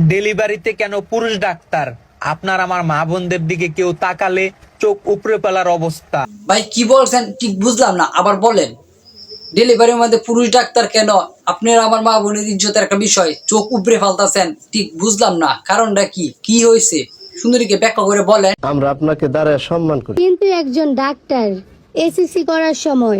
ডেলিভারিতে কেন পুরুষ ডাক্তার? আপনার আমার মা বোনদের দিকে কেউ তাকালে চোখ উপরে ফেলার অবস্থা। ভাই কি বলছেন? ঠিক বুঝলাম না আবার বলেন। ডেলিভারির মধ্যে পুরুষ ডাক্তার কেন? আপনার আমার মা বোনের ইজ্জতের একটা বিষয়। চোখ উপরে ফালতাছেন ঠিক বুঝলাম না কারণটা কি? কি হয়েছে? সুন্দরীকে ব্যাখ্যা করে বলেন। আমরা আপনাকে দাঁড়ায় সম্মান করি। কিন্তু একজন ডাক্তার এসএসসি করার সময়।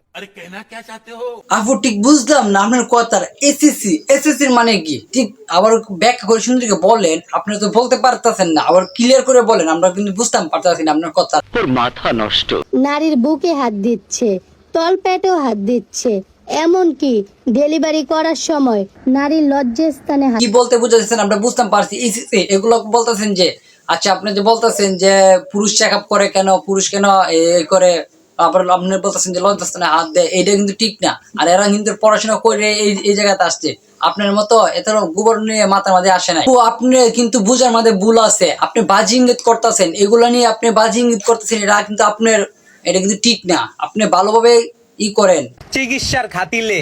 আপু ঠিক বুঝলাম না আপনার কথার এসএসসি মানে কি? ঠিক আবার ব্যাখ্যা করে সুন্দরীকে বলেন আপনি তো বলতে পারতেছেন না আবার ক্লিয়ার করে বলেন আমরা কিন্তু বুঝতাম পারতেছি না আপনার কথা। নারীর বুকে হাত দিচ্ছে তলপেটেও হাত দিচ্ছে এমনকি ডেলিভারি করার সময় নারীর লজ্জাস্থানে হাত কি বলতে বুঝাচ্ছেন আমরা বুঝতাম পারছি। এসএসসি এগুলো বলতেছেন যে আচ্ছা আপনি যে বলতেছেন যে পুরুষ চেক আপ করে কেন পুরুষ কেন এ করে আবার আপনি বলতেছেন যে লজ্জাস্থানে হাত দেয় এটা কিন্তু ঠিক না। আর এরা কিন্তু পড়াশোনা করে এই এই জায়গাতে আসছে। আপনার মতো এত গোবর নিয়ে মাথার মাঝে আসে না তো আপনি কিন্তু বুঝার মাঝে ভুল আছে। আপনি বাজি ইঙ্গিত করতেছেন। এগুলো নিয়ে আপনি বাজি ইঙ্গিত করতেছেন এটা কিন্তু আপনার এটা কিন্তু ঠিক না। আপনি ভালোভাবে ই করেন। চিকিৎসার খাতিলে।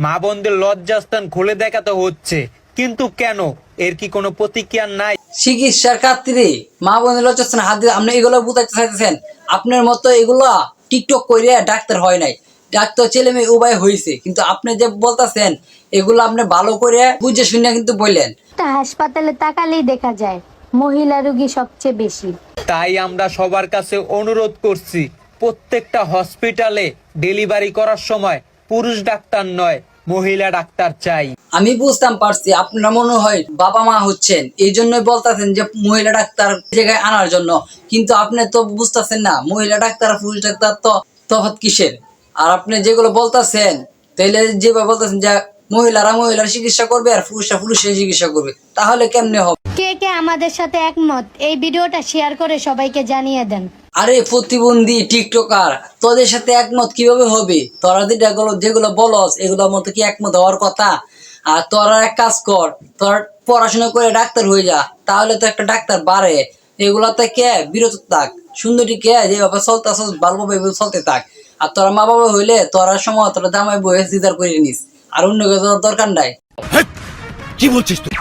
মা বোনদের লজ্জাস্থান খুলে দেখাতে হচ্ছে। কিন্তু কেন? এর কি কোনো প্রতিক্রিয়া নাই? চিকিৎসার খাতিরে মা বোনের লজ্জাস্থানে হাত দিয়ে আপনি এগুলো বুঝাইতে চাইতেছেন। আপনার মতো এগুলা টিকটক করে ডাক্তার হয় নাই। ডাক্তার ছেলে মেয়ে উভয় হয়েছে কিন্তু আপনি যে বলতেছেন এগুলো আপনি ভালো করে বুঝে শুনে কিন্তু বললেন। একটা হাসপাতালে তাকালেই দেখা যায় মহিলা রোগী সবচেয়ে বেশি। তাই আমরা সবার কাছে অনুরোধ করছি প্রত্যেকটা হসপিটালে ডেলিভারি করার সময় পুরুষ ডাক্তার নয় মহিলা ডাক্তার চাই। আমি বুঝতাম পারছি আপনারা মনে হয় বাবা মা হচ্ছেন। এই জন্যই বলতেছেন যে মহিলা ডাক্তার জায়গায় আনার জন্য। কিন্তু আপনি তো বুঝতেছেন না মহিলা ডাক্তার পুরুষ ডাক্তার তো তফাৎ কিসের? আর আপনি যেগুলো বলতেছেন তাইলে যেভাবে বলতেছেন যে মহিলারা মহিলার চিকিৎসা করবে আর পুরুষরা পুরুষের চিকিৎসা করবে তাহলে কেমনে হবে? কে কে আমাদের সাথে একমত? এই ভিডিওটা শেয়ার করে সবাইকে জানিয়ে দেন। আরে প্রতিবন্ধী টিকটকার, তোদের সাথে একমত কীভাবে হবে? তোরা যেটা যেগুলো বলস, এগুলোর মতো কি একমত হওয়ার কথা? আর তোরা এক কাজ কর, তোরা পড়াশোনা করে ডাক্তার হয়ে যা, তাহলে তো একটা ডাক্তার বাড়ে। এগুলাতে কে? বিরত থাক। সুন্দরী কে? যেভাবে চলতে আসস ভালোভাবে চলতে থাক। আর তোরা মা বাবা হইলে তোরা সময় তোরা জামাই বয়ে সিজার করে নিস। আর অন্য দরকার নাই। কি বলছিস তুই?